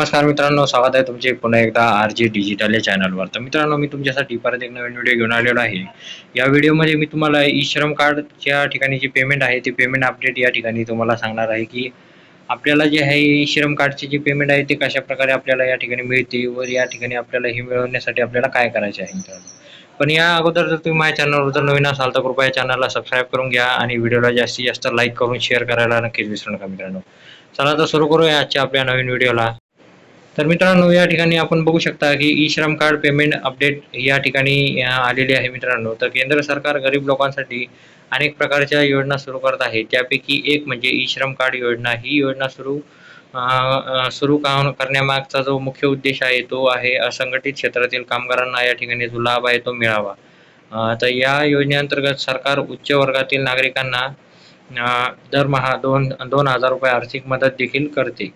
नमस्कार मित्रांनो स्वागत आहे तुमचे पुन्हा एकदा आर जे डिजिटल या चॅनलवर तर मित्रांनो मी तुमच्यासाठी परत एक नवीन व्हिडिओ घेऊन आलेलो आहे. या व्हिडिओमध्ये मी तुम्हाला ई श्रम कार्डच्या ठिकाणी जे पेमेंट आहे ते पेमेंट अपडेट या ठिकाणी तुम्हाला सांगणार आहे की आपल्याला जे आहे ई श्रम कार्डचे जे पेमेंट आहे ते कशा प्रकारे आपल्याला या ठिकाणी मिळते व या ठिकाणी आपल्याला हे मिळवण्यासाठी आपल्याला काय करायचे आहे मित्रांनो. पण या अगोदर जर तुम्ही माझ्या चॅनलवर जर नवीन असाल तर कृपया चॅनलला सबस्क्राईब करून घ्या आणि व्हिडिओला जास्तीत जास्त लाईक करून शेअर करायला नक्कीच विसरू नका मित्रांनो. चला तर सुरू करूया आजच्या आपल्या नवीन व्हिडिओला तर मित्रांनो या ठिकाणी आपण बघू शकता की ई श्रम कार्ड पेमेंट अपडेट या ठिकाणी आलेली आहे मित्रांनो. तर केंद्र सरकार गरीब लोकांसाठी अनेक प्रकारच्या योजना सुरू करत आहे. त्यापैकी एक म्हणजे ई श्रम कार्ड योजना. ही योजना सुरू सुरू काम करण्यामागचा जो मुख्य उद्देश आहे तो आहे असंघटित क्षेत्रातील कामगारांना या ठिकाणी जो लाभ आहे तो मिळावा. तर या योजनेअंतर्गत सरकार उच्च वर्गातील नागरिकांना दरमहा दोन दोन हजार रुपये आर्थिक मदत देखील करते.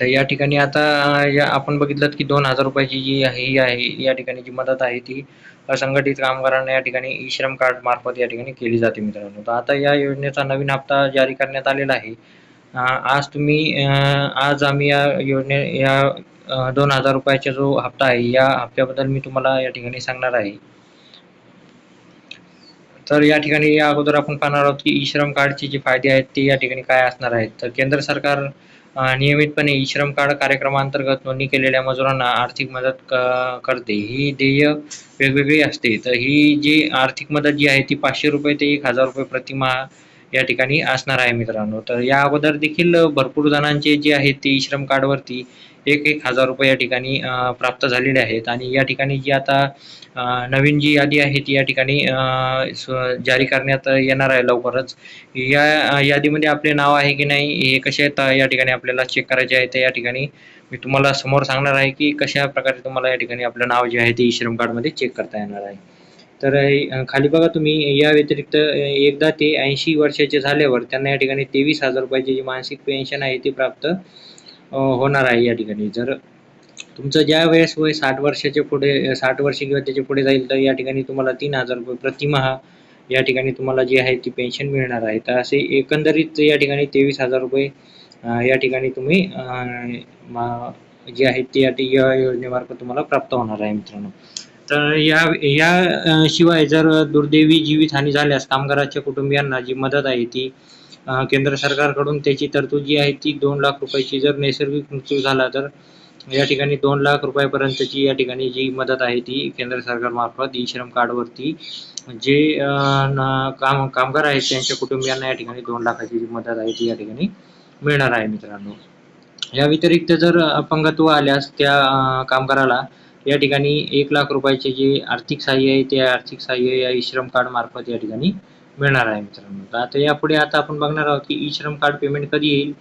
तर या ठिकाणी आता या आपण बघितलं की दोन हजार रुपयाची जी आहे ही आहे या ठिकाणी जी मदत आहे ती असंघटित कामगारांना या ठिकाणी ई श्रम कार्ड मार्फत या ठिकाणी केली जाते मित्रांनो. तर आता या योजनेचा नवीन हप्ता जारी करण्यात आलेला आहे. आज तुम्ही आज आम्ही या योजने या दोन हजार रुपयाचा जो हप्ता आहे या हप्त्याबद्दल मी तुम्हाला या ठिकाणी सांगणार आहे. तर या ठिकाणी या अगोदर आपण पाहणार आहोत की ई श्रम कार्डचे जे फायदे आहेत ते या ठिकाणी काय असणार आहेत. तर केंद्र सरकार नियमितपणे ई श्रम कार्ड कार्यक्रमांतर्गत नोंदणी केलेल्या मजुरांना आर्थिक मदत क- करते. ही देय वेगवेगळी असते. तर ही जी आर्थिक मदत जी आहे ती पाचशे रुपये ते एक हजार रुपये प्रतिमाह या ठिकाणी असणार आहे मित्रांनो. तर या अगोदर देखील भरपूर जणांचे जे आहेत ते ई श्रम कार्डवरती एक एक हजार रुपये या ठिकाणी प्राप्त झालेले आहेत. आणि या ठिकाणी जी आता नवीन जी यादी आहे ती या ठिकाणी जारी करण्यात येणार आहे लवकरच. या यादीमध्ये आपले नाव आहे की नाही हे कसे आहेत या ठिकाणी आपल्याला चेक करायचे आहे तर या ठिकाणी मी तुम्हाला समोर सांगणार आहे की कशा प्रकारे तुम्हाला या ठिकाणी आपलं नाव जे आहे ते ई श्रम कार्डमध्ये चेक करता येणार आहे. तर खाली बघा तुम्ही या व्यतिरिक्त एकदा ते ऐंशी वर्षाचे झाल्यावर त्यांना या ठिकाणी तेवीस हजार रुपयाची जी मासिक पेन्शन आहे ती प्राप्त होणार आहे या ठिकाणी. जर तुमचं ज्या वेळेस वय साठ वर्षाचे पुढे साठ वर्ष किंवा त्याच्या पुढे जाईल तर या ठिकाणी तुम्हाला तीन हजार रुपये प्रतिमहा या ठिकाणी तुम्हाला जी आहे ती पेन्शन मिळणार आहे. तर असे एकंदरीत या ठिकाणी तेवीस हजार रुपये या ठिकाणी तुम्ही मा- जे आहे ते या या योजनेमार्फत तुम्हाला प्राप्त होणार आहे मित्रांनो. तर या या शिवाय जर दुर्दैवी जीवितहानी झाल्यास कामगाराच्या कुटुंबियांना जी मदत आहे ती केंद्र सरकारकडून त्याची तरतूद जी आहे ती दोन लाख रुपयाची जर नैसर्गिक मृत्यू झाला तर या ठिकाणी दोन लाख रुपयापर्यंतची या ठिकाणी जी मदत आहे ती केंद्र सरकारमार्फत ई श्रम कार्डवरती जे न- काम कामगार आहेत त्यांच्या कुटुंबियांना या ठिकाणी दोन लाखाची जी मदत आहे ती या ठिकाणी मिळणार आहे मित्रांनो. या व्यतिरिक्त जर अपंगत्व आल्यास त्या कामगाराला या ठिकाणी एक लाख रुपयाचे जे आर्थिक सहाय्य आहे ते आर्थिक सहाय्य या ई श्रम कार्डमार्फत या ठिकाणी मिळणार आहे मित्रांनो. तर आता यापुढे आता आपण बघणार आहोत की ई श्रम कार्ड पेमेंट कधी येईल?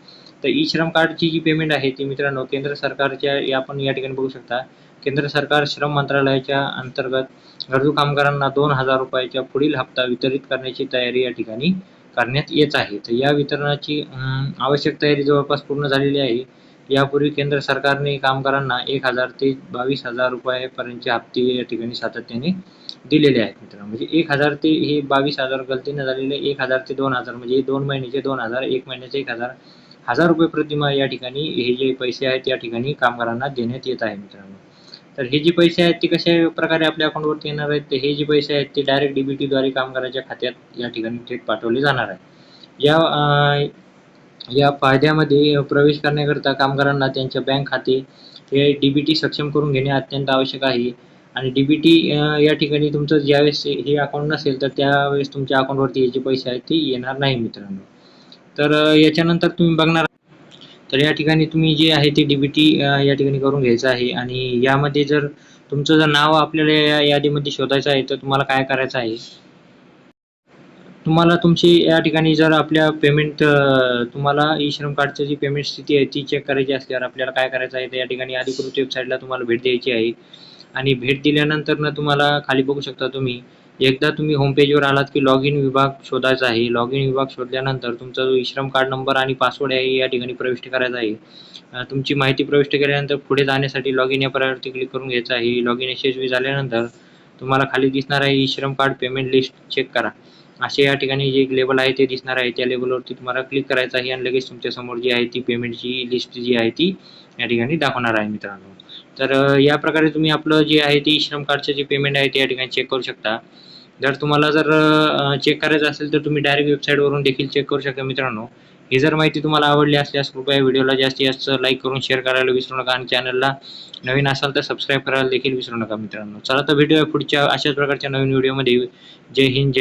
तर ई श्रम कार्डची जी पेमेंट आहे ती मित्रांनो केंद्र सरकारच्या या आपण या ठिकाणी बघू शकता. केंद्र सरकार श्रम मंत्रालयाच्या अंतर्गत गरजू कामगारांना दोन हजार रुपयाच्या पुढील हप्ता वितरित करण्याची तयारी या ठिकाणी करण्यात येत आहे. तर या वितरणाची आवश्यक तयारी जवळपास पूर्ण झालेली आहे. यापूर्वी केंद्र सरकारने कामगारांना एक हजार ते बावीस हजार रुपयापर्यंतचे हप्ते या ठिकाणी सातत्याने दिलेले आहेत मित्रांनो. म्हणजे एक हजार ते हे बावीस हजार गलतीनं झालेले एक हजार ते दोन हजार म्हणजे दोन महिन्याचे दोन हजार एक महिन्याचे एक हजार हजार रुपये प्रतिमा या ठिकाणी हे जे पैसे आहेत या ठिकाणी कामगारांना देण्यात येत आहे मित्रांनो. तर हे जे पैसे आहेत ते कशा प्रकारे आपल्या अकाउंटवरती येणार आहेत? ते हे जे पैसे आहेत ते डायरेक्ट डीबीटीद्वारे कामगाराच्या खात्यात या ठिकाणी थेट पाठवले जाणार आहे या या फायद्यामध्ये प्रवेश करण्याकरता कामगारांना त्यांच्या बँक खाते हे डीबीटी सक्षम करून घेणे अत्यंत आवश्यक आहे. आणि डीबीटी या ठिकाणी तुमचं ज्यावेळेस हे अकाउंट नसेल तर त्यावेळेस तुमच्या अकाउंटवरती हे जे पैसे आहेत ते येणार नाही मित्रांनो. तर याच्यानंतर तुम्ही बघणार तर या ठिकाणी तुम्ही जे आहे ते डीबीटी या ठिकाणी करून घ्यायचं आहे. आणि यामध्ये जर तुमचं जर नाव आपल्याला या यादीमध्ये शोधायचं आहे तर तुम्हाला काय करायचं आहे? तुम्हाला तुमची या ठिकाणी जर आपल्या पेमेंट तुम्हाला ई श्रम कार्डची जी पेमेंट स्थिती आहे ती चेक करायची असल्यावर आपल्याला काय करायचं आहे? तर या ठिकाणी अधिकृत वेबसाईटला तुम्हाला भेट द्यायची आहे. आणि भेट दिल्यानंतर ना तुम्हाला खाली बघू शकता तुम्ही. एकदा तुम्ही होमपेजवर आलात की लॉग इन विभाग शोधायचा आहे. लॉग इन विभाग शोधल्यानंतर तुमचा जो विश्रम कार्ड नंबर आणि पासवर्ड आहे या ठिकाणी प्रविष्ट करायचा आहे. तुमची माहिती प्रविष्ट केल्यानंतर पुढे जाण्यासाठी लॉग इन या पर्यावरती क्लिक करून घ्यायचं आहे. लॉग इन यशस्वी झाल्यानंतर तुम्हाला खाली दिसणार आहे ई श्रम कार्ड पेमेंट लिस्ट चेक करा. असे या ठिकाणी जे लेबल आहे ते दिसणार आहे. त्या लेबलवरती तुम्हाला क्लिक करायचं आहे आणि लगेच तुमच्यासमोर जी आहे ती पेमेंटची लिस्ट जी आहे ती या ठिकाणी दाखवणार आहे मित्रांनो. तर या प्रकारे तुम्ही आपलं जे आहे ते श्रम कार्डचं जे पेमेंट आहे ते या ठिकाणी चेक करू शकता. जर तुम्हाला जर चेक करायचं असेल तर तुम्ही डायरेक्ट वेबसाईटवरून देखील चेक करू शकता मित्रांनो. ही जर माहिती तुम्हाला आवडली असल्यास कृपया व्हिडिओला जास्तीत जास्त लाईक करून शेअर करायला विसरू नका आणि चॅनलला नवीन असाल तर सबस्क्राईब करायला देखील विसरू नका मित्रांनो. चला तर व्हिडिओ पुढच्या अशाच प्रकारच्या नवीन व्हिडिओमध्ये जय हिंद जय